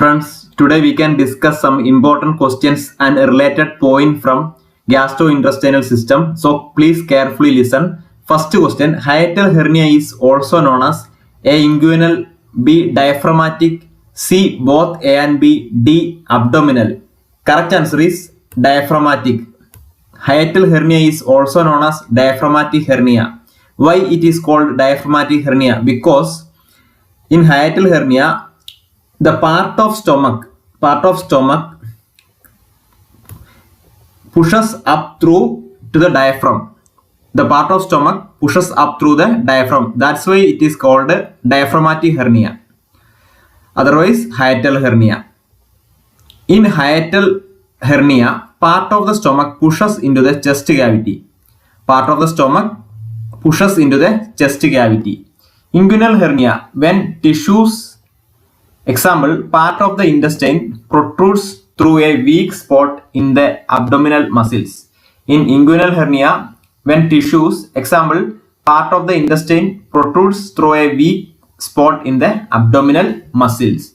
Friends, today we can discuss some important questions and related point from gastrointestinal system. So please carefully listen. First question, hiatal hernia is also known as A. inguinal, B. diaphragmatic, C. both A and B, D. abdominal. Correct answer is diaphragmatic. Hiatal hernia is also known as diaphragmatic hernia. Why it is called diaphragmatic hernia? Because in hiatal hernia, the part of stomach, part of stomach pushes up through to the diaphragm. The part of stomach pushes up through the diaphragm. That's why it is called diaphragmatic hernia. Otherwise, hiatal hernia. In hiatal hernia, part of the stomach pushes into the chest cavity. Part of the stomach pushes into the chest cavity. Inguinal hernia, when tissues, example, part of the intestine protrudes through a weak spot in the abdominal muscles. In inguinal hernia, when tissues, example, part of the intestine protrudes through a weak spot in the abdominal muscles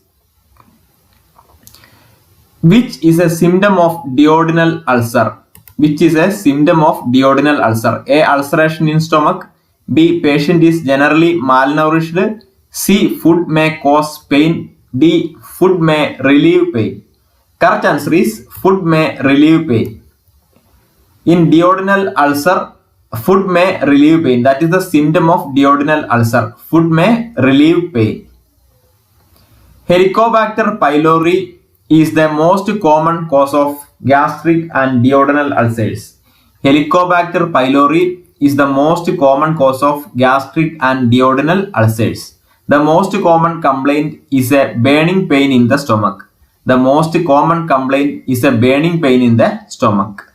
which is a symptom of duodenal ulcer which is a symptom of duodenal ulcer. A ulceration in stomach. B patient is generally malnourished. C food may cause pain d food may relieve pain correct answer is food may relieve pain in duodenal ulcer food may relieve pain that is the symptom of duodenal ulcer. food may relieve pain helicobacter pylori is the most common cause of gastric and duodenal ulcers. Helicobacter pylori is the most common cause of gastric and duodenal ulcers. The most common complaint is a burning pain in the stomach. The most common complaint is a burning pain in the stomach.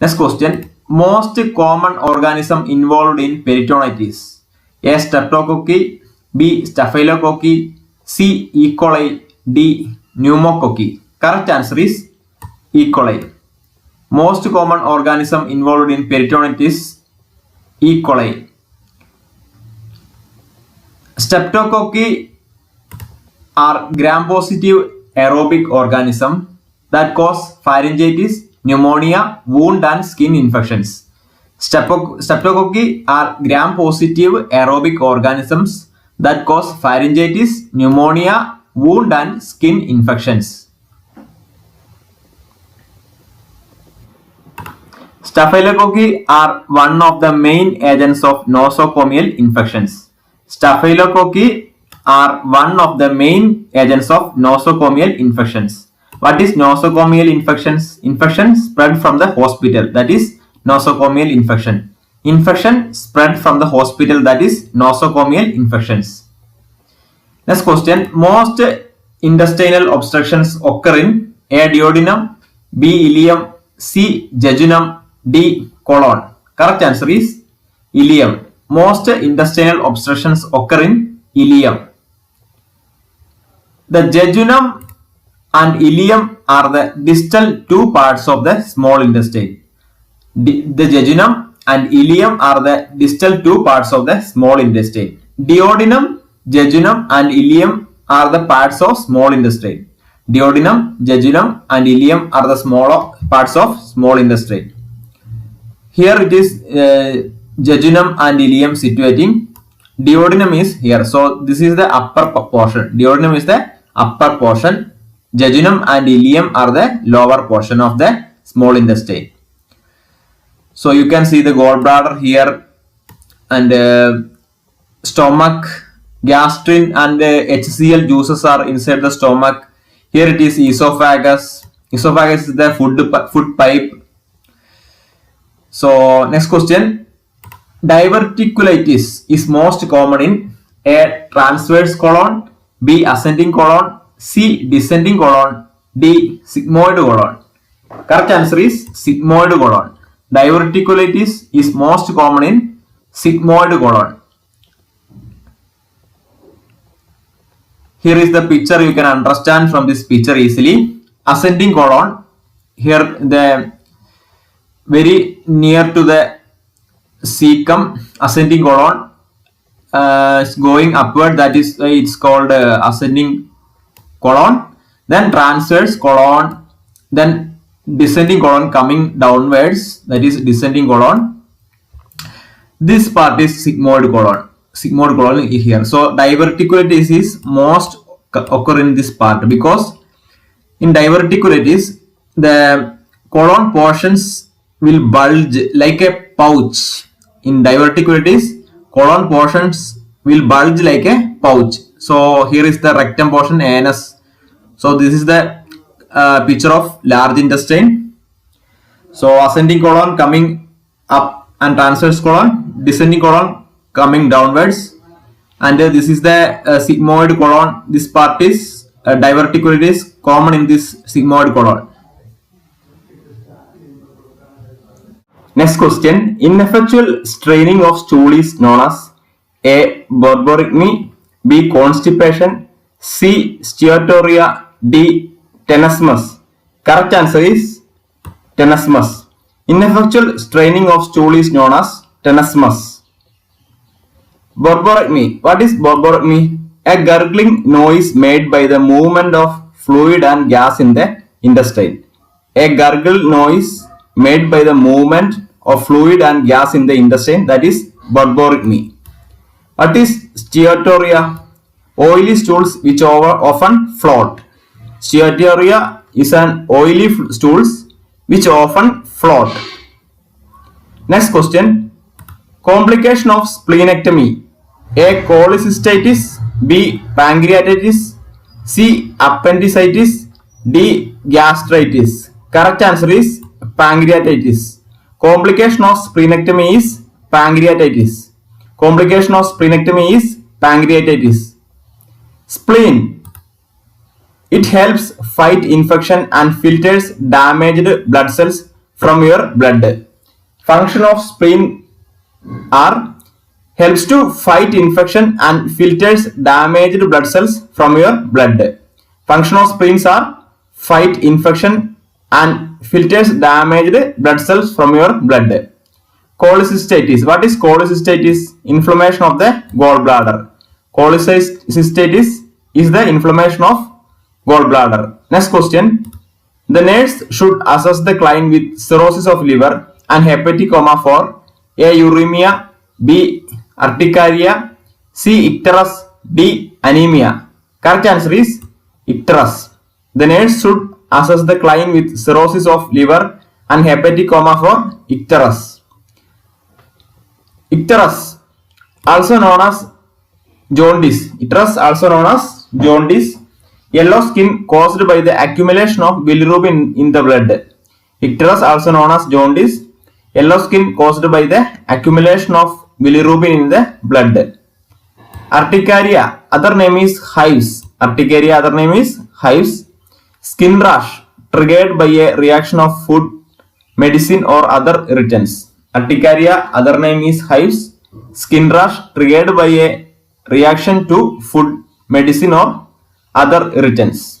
Next question. Most common organism involved in peritonitis. A. Streptococci. B. Staphylococci. C. E. coli. D. Pneumococci. Correct answer is E. coli. Most common organism involved in peritonitis E. coli. Streptococci are gram-positive aerobic organism that cause pharyngitis, pneumonia, wound and skin infections. Streptococci are gram-positive aerobic organisms that cause pharyngitis, pneumonia, wound and skin infections. Staphylococci are one of the main agents of nosocomial infections. Staphylococci are one of the main agents of nosocomial infections. What is nosocomial infections? Infection spread from the hospital that is nosocomial infection. Infection spread from the hospital that is nosocomial infections. Next question. Most intestinal obstructions occur in A. Duodenum, B. Ileum, C. Jejunum, D. Colon. Correct answer is ileum. Most intestinal obstructions occur in ileum. The jejunum and ileum are the distal two parts of the small intestine. The jejunum and ileum are the distal two parts of the small intestine. Duodenum, jejunum and ileum are the parts of small intestine. Duodenum, jejunum and ileum are the smaller parts of small intestine. Here it is uh, jejunum and ileum situating. Duodenum is here. So this is the upper portion. Duodenum is the upper portion. Jejunum and ileum are the lower portion of the small intestine. So you can see the gallbladder here and uh, stomach, gastrin and uh, HCl juices are inside the stomach. Here it is esophagus. Esophagus is the food, food pipe. So next question. Diverticulitis is most common in A. Transverse colon, B. Ascending colon, C. Descending colon, D. Sigmoid colon. Correct answer is sigmoid colon. Diverticulitis is most common in sigmoid colon. Here is the picture you can understand from this picture easily. Ascending colon. Here the very near to the cecum ascending colon uh, going upward that is uh, it's called uh, ascending colon, then transverse colon, then descending colon coming downwards, that is descending colon. This part is sigmoid colon. Sigmoid colon is here. So diverticulitis is most occur in this part because in diverticulitis the colon portions will bulge like a pouch in diverticulitis colon portions will bulge like a pouch. So here is the rectum portion anus. So this is the uh, picture of large intestine. So ascending colon coming up and transverse colon descending colon coming downwards. And uh, this is the uh, sigmoid colon. This part is uh, diverticulitis common in this sigmoid colon Next question. Ineffectual straining of stool is known as A. Borborygmy B. Constipation C. Steatorrhea D. Tenesmus Correct answer is tenesmus. Ineffectual straining of stool is known as tenesmus. Borborygmy. What is borborygmy? A gurgling noise made by the movement of fluid and gas in the intestine. A gurgle noise made by the movement of fluid and gas in the intestine that is borborygmy. What is steatorrhea? Oily stools which over often float. Steatorrhea is an oily stools which often float. Next question. Complication of splenectomy. A. cholecystitis. B. Pancreatitis. C. Appendicitis. D. Gastritis. Correct answer is pancreatitis. Complication of splenectomy is pancreatitis. Complication of splenectomy is pancreatitis. Spleen. It helps fight infection and filters damaged blood cells from your blood. Function of spleen are helps to fight infection and filters damaged blood cells from your blood. Function of spleens are fight infection and filters damaged blood cells from your blood. Cholecystitis. What is cholecystitis? Inflammation of the gallbladder. Cholecystitis is the inflammation of gallbladder. Next question. The nurse should assess the client with cirrhosis of liver and hepatic coma for A. Uremia, B. Urticaria, C. Icterus, D. Anemia. Correct answer is icterus. The nurse should assess the client with cirrhosis of liver and hepatic coma for icterus. Icterus, also known as jaundice. Icterus, also known as jaundice. Yellow skin caused by the accumulation of bilirubin in the blood. Icterus, also known as jaundice. Yellow skin caused by the accumulation of bilirubin in the blood. Urticaria, other name is hives. Urticaria, other name is hives. Skin rash, triggered by a reaction of food, medicine or other irritants. Urticaria, other name is hives. Skin rash, triggered by a reaction to food, medicine or other irritants.